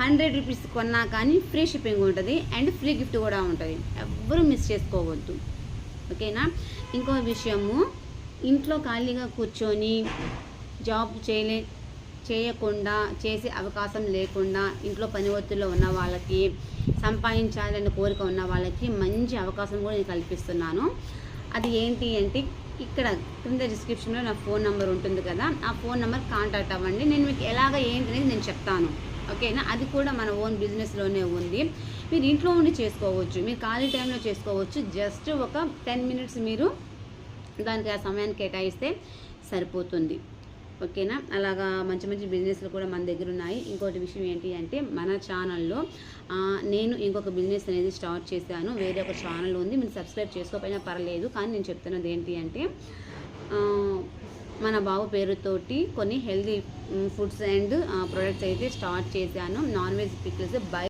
Hundred rupees కొన్నా కానీ free shipping ఉంటుంది అండ్ ఫ్రీ గిఫ్ట్ కూడా ఉంటుంది. ఎవ్వరూ మిస్ చేసుకోవద్దు. ఓకేనా? ఇంకో విషయము ఇంట్లో ఖాళీగా కూర్చొని జాబ్ చేయలే చేయకుండా చేసే అవకాశం లేకుండా ఇంట్లో పని ఒత్తిడిలో ఉన్న వాళ్ళకి సంపాదించాలని కోరిక ఉన్న వాళ్ళకి మంచి అవకాశం కూడా నేను కల్పిస్తున్నాను. అది ఏంటి అంటే ఇక్కడ క్రింద డిస్క్రిప్షన్లో నా ఫోన్ నెంబర్ ఉంటుంది కదా ఆ ఫోన్ నెంబర్ కాంటాక్ట్ అవ్వండి. నేను మీకు ఎలాగ ఏంటి అనేది నేను చెప్తాను. ఓకేనా అది కూడా మన ఓన్ బిజినెస్లోనే ఉంది. మీరు ఇంట్లో ఉండి చేసుకోవచ్చు మీరు ఖాళీ టైంలో చేసుకోవచ్చు. జస్ట్ ఒక టెన్ మినిట్స్ మీరు దానికి ఆ సమయాన్ని కేటాయిస్తే సరిపోతుంది. ఓకేనా? అలాగా మంచి మంచి బిజినెస్లు కూడా మన దగ్గర ఉన్నాయి. ఇంకోటి విషయం ఏంటి అంటే మన ఛానల్లో నేను ఇంకొక బిజినెస్ అనేది స్టార్ట్ చేశాను. వేరే ఒక ఛానల్ ఉంది. మీరు సబ్స్క్రైబ్ చేసుకోకపోయినా పర్లేదు. కానీ నేను చెప్తున్నది ఏంటి అంటే మన బాబు పేరుతోటి కొన్ని హెల్దీ ఫుడ్స్ అండ్ ప్రొడక్ట్స్ అయితే స్టార్ట్ చేశాను. Non veg picks by